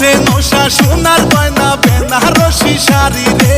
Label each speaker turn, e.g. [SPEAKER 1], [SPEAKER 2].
[SPEAKER 1] আছে নশা সোনার গয়না বেনারসি শাড়ি রে।